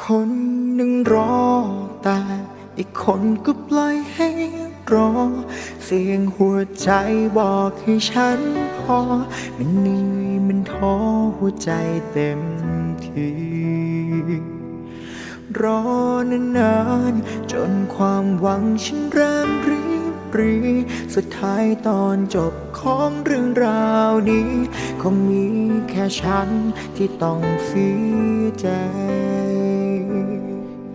คนหนึ่งรอแต่อีกคนก็ปล่อยให้รอ เสียงหัวใจบอกให้ฉันพอ มันเหนื่อยมันท้อหัวใจเต็มทีรอนานๆจนความหวังฉันเริ่มรีบรีสุดท้ายตอนจบของเรื่องราวนี้ คงมีแค่ฉันที่ต้องเสียใจ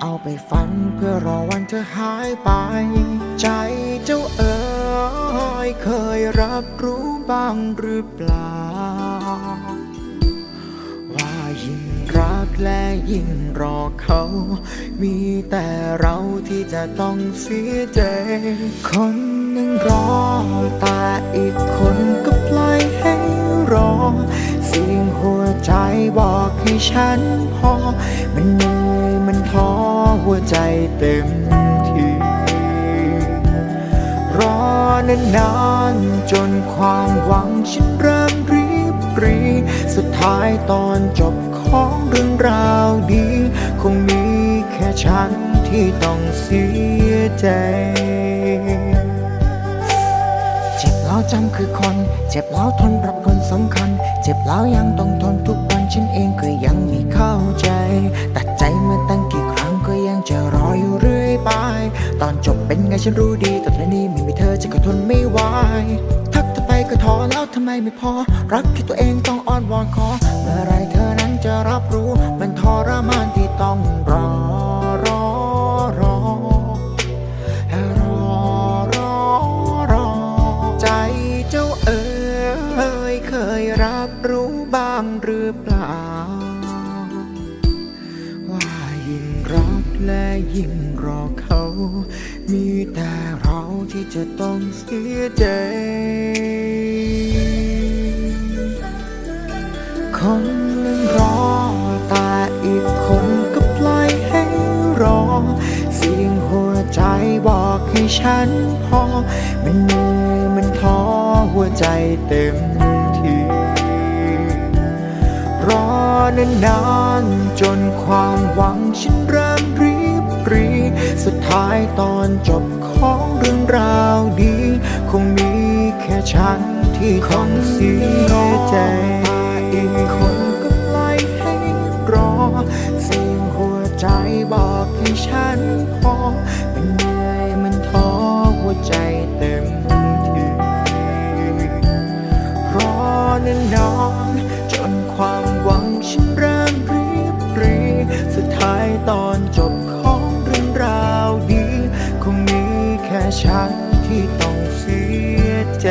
เอาไปฝันเพื่อรอวันเธอหายไป ใจเจ้าเอ๋ยเคยรับรู้บ้างหรือเปล่า ว่ายิ่งรักและยิ่งรอเขา มีแต่เราที่จะต้องเสียใจ คนหนึ่งรอแต่อีกคนก็ปล่อยให้รอสียงหัวใจบอกให้ฉันพอมันเหนื่อย มันท้อหัวใจเต็มทีรอนานๆจนความหวังฉันเริ่มรีบรีสุดท้ายตอนจบของเรื่องราวดี คงมีแค่ฉันที่ต้องเสียใจเจ็บแล้วจำคือคน เจ็บแล้วทนรับคนสำคัญ เจ็บแล้วยังต้องทนทุกวันฉันเองก็ยังไม่เข้าใจ ตอนจบเป็นไงฉันรู้ดีแต่ตอนนี้ไม่มีเธอจะก็ทนไม่ไหวทักเธอไปก็ท้อแล้วทำไมไม่พอ รักที่ตัวเองต้องอ้อนวอนขอ เมื่อไรเธอนั้นจะรับรู้ มันทรมานที่ต้องรอรอรอรอรอรอ ใจเจ้าเอ๋ยเคยรับรู้บ้างหรือเปล่า และยิ่งรอเขา มีแต่เราที่จะต้องเสียใจคนหนึ่งรอแต่อีกคนก็ปล่อยให้รอ เสียงหัวใจบอกให้ฉันพอ มันเหนื่อยมันท้อหัวใจเต็มทีรอนานๆจนความหวังฉันเริ่มรีบปรี สุดท้ายตอนจบของเรื่องราวดีคงมีแค่ฉันที่ต้องเสียใจอีกคน ฉันที่ต้องเสียใจ